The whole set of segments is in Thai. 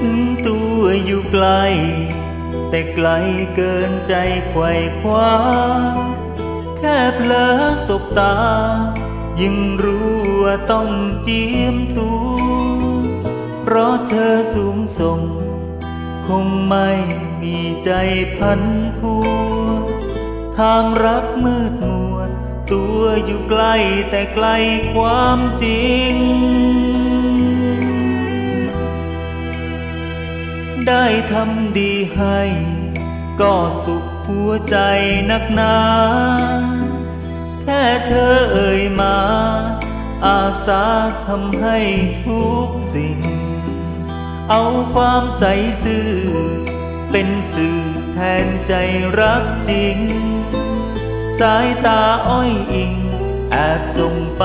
ถึงตัวอยู่ไกล แต่ไกลเกินใจไขว่คว้า แค่เพลอสบตา ยังรู้ว่าต้องจีมตัว เพราะเธอสูงส่ง คงไม่มีใจพันพัว ทางรักมืดมัว ตัวอยู่ใกล้แต่ไกลความจริง ได้ทำดีให้ ก็สุขหัวใจนักหนา แค่เธอเอ่ยมา อาสาทำให้ทุกสิ่ง เอาความใสซื่อ เป็นสื่อแทนใจรักจริง สายตาอ้อยอิง แอบส่งไป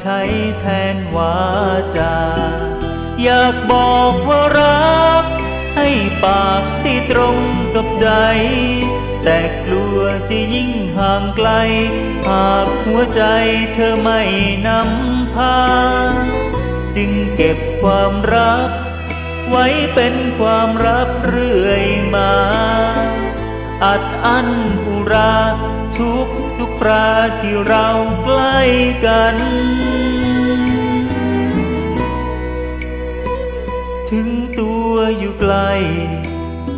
ใช้แทนวาจา อยากบอกว่ารัก ให้ปากที่ตรงกับใจ แต่กลัวจะยิ่งห่างไกล หากหัวใจเธอไม่นำพา จึงเก็บความรัก ไว้เป็นความลับเรื่อยมา อัดอั้นอุราทุกทุกปราที่เราใกล้กัน ล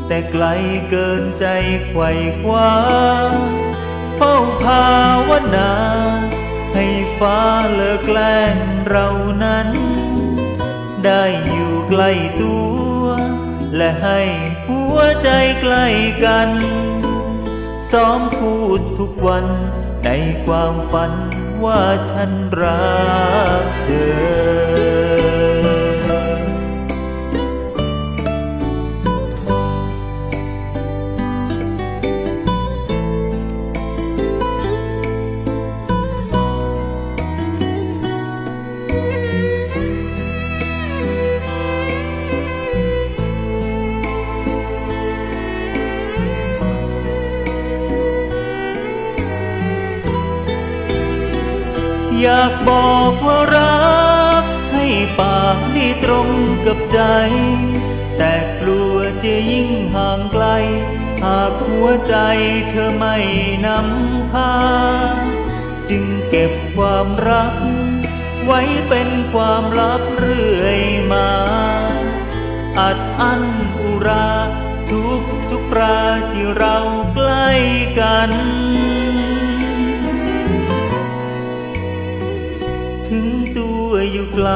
แต่ไกลเกินใจไขว่คว้า เฝ้าภาวนา ให้ฟ้าเลิกแกล้งเรานั้น ได้อยู่ใกล้ตัว และให้หัวใจใกล้กันซ้อมพูดทุกวันในความฝันว่าฉันรักเธอ อยากบอกว่ารัก ให้ปากได้ตรงกับใจ แต่กลัวจะยิ่งห่างไกล หากหัวใจเธอไม่นำพา จึงเก็บความรัก ไว้เป็นความลับเรื่อยมา อัดอั้นอุราทุกทุกปราที่เราใกล้กัน ถึงตัวอยู่ไกล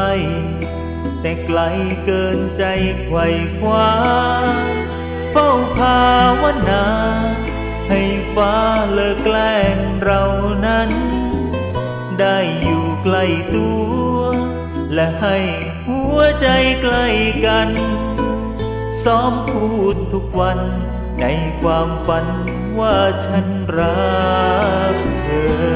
แต่ไกลเกินใจไขว่คว้า เฝ้าภาวนา ให้ฟ้าเลิกแกล้งเรานั้น ได้อยู่ใกล้ตัว และให้หัวใจใกล้กัน ซ้อมพูดทุกวันในความฝันว่าฉันรักเธอ